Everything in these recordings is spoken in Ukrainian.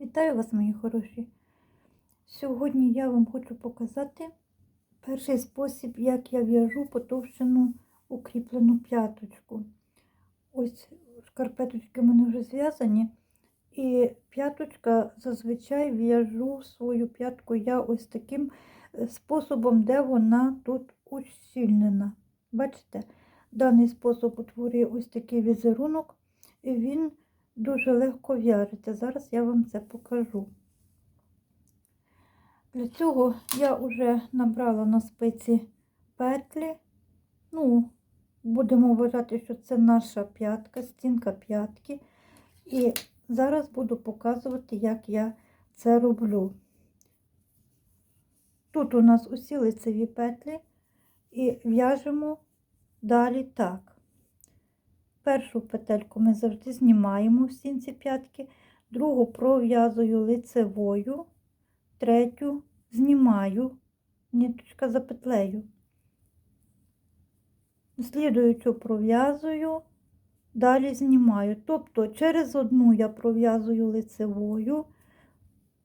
Вітаю вас, мої хороші. Сьогодні я вам хочу показати перший спосіб, як я в'яжу потовщену укріплену п'яточку. Ось шкарпеточки в мене вже зв'язані. І п'яточка зазвичай в'яжу свою п'ятку я ось таким е, способом, де вона тут ущільнена. Бачите, даний спосіб утворює ось такий візерунок, і він дуже легко в'яжеться. Зараз я вам це покажу. Для цього я вже набрала на спиці петлі. Ну, будемо вважати, що це наша п'ятка, стінка п'ятки. І зараз буду показувати, як я це роблю. Тут у нас усі лицеві петлі, і в'яжемо далі так. Першу петельку ми завжди знімаємо в стінці п'ятки, другу пров'язую лицевою, третю знімаю, ниточка за петлею. Слідуючу пров'язую, далі знімаю. Тобто через одну я пров'язую лицевою,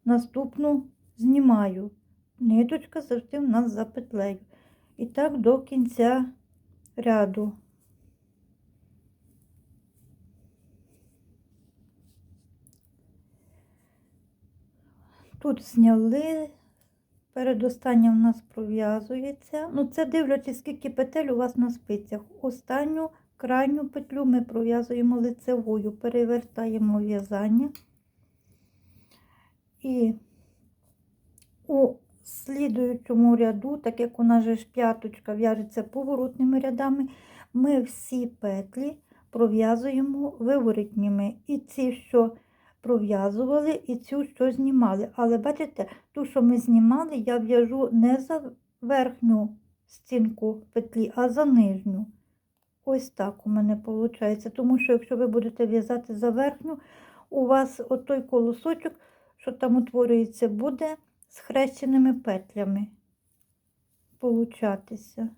наступну знімаю. Ниточка завжди в нас за петлею. І так до кінця ряду. Тут зняли, передостання у нас пров'язується. Ну, це дивлячись, скільки петель у вас на спицях. Останню крайню петлю ми пров'язуємо лицевою, перевертаємо в'язання. І у слідуючому ряду, так як у нас же ж п'яточка в'яжеться поворотними рядами, ми всі петлі пров'язуємо виворотніми. І ці, що пров'язували і цю, що знімали. Але бачите, ту, що ми знімали, я в'яжу не за верхню стінку петлі, а за нижню. Ось так у мене виходить. Тому що, якщо ви будете в'язати за верхню, у вас отой колосочок, що там утворюється, буде з хрещеними петлями получатися.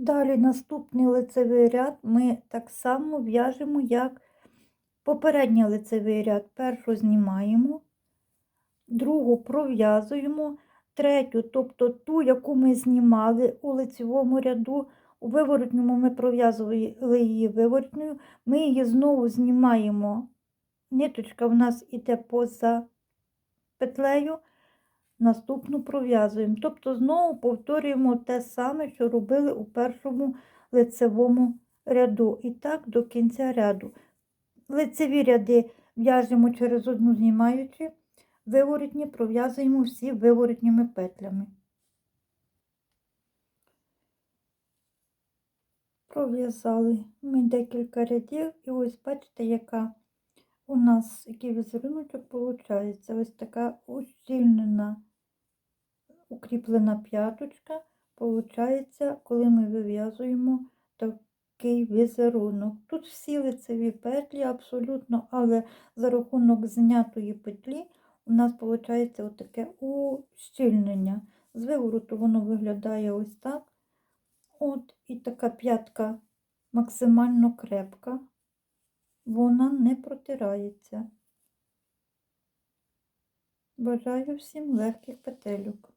Далі наступний лицевий ряд ми так само в'яжемо, як попередній лицевий ряд. Першу знімаємо, другу пров'язуємо, третю, тобто ту, яку ми знімали у лицевому ряду, у виворотньому ми пров'язували її виворотньою, ми її знову знімаємо. Ниточка в нас іде поза петлею наступну пров'язуємо. Тобто знову повторюємо те саме, що робили у першому лицевому ряду. І так до кінця ряду. Лицеві ряди в'яжемо через одну знімаючи, виворотні пров'язуємо всі виворотніми петлями. Пров'язали ми декілька рядів, і ось бачите, яка у нас який візерунок виходить. Ось така ущільнена укріплена п'яточка, получається, коли ми вив'язуємо такий візерунок. Тут всі лицеві петлі абсолютно, але за рахунок знятої петлі у нас виходить отаке ущільнення. З вивороту воно виглядає ось так. От, І така п'ятка максимально крепка, вона не протирається. Бажаю всім легких петелюк.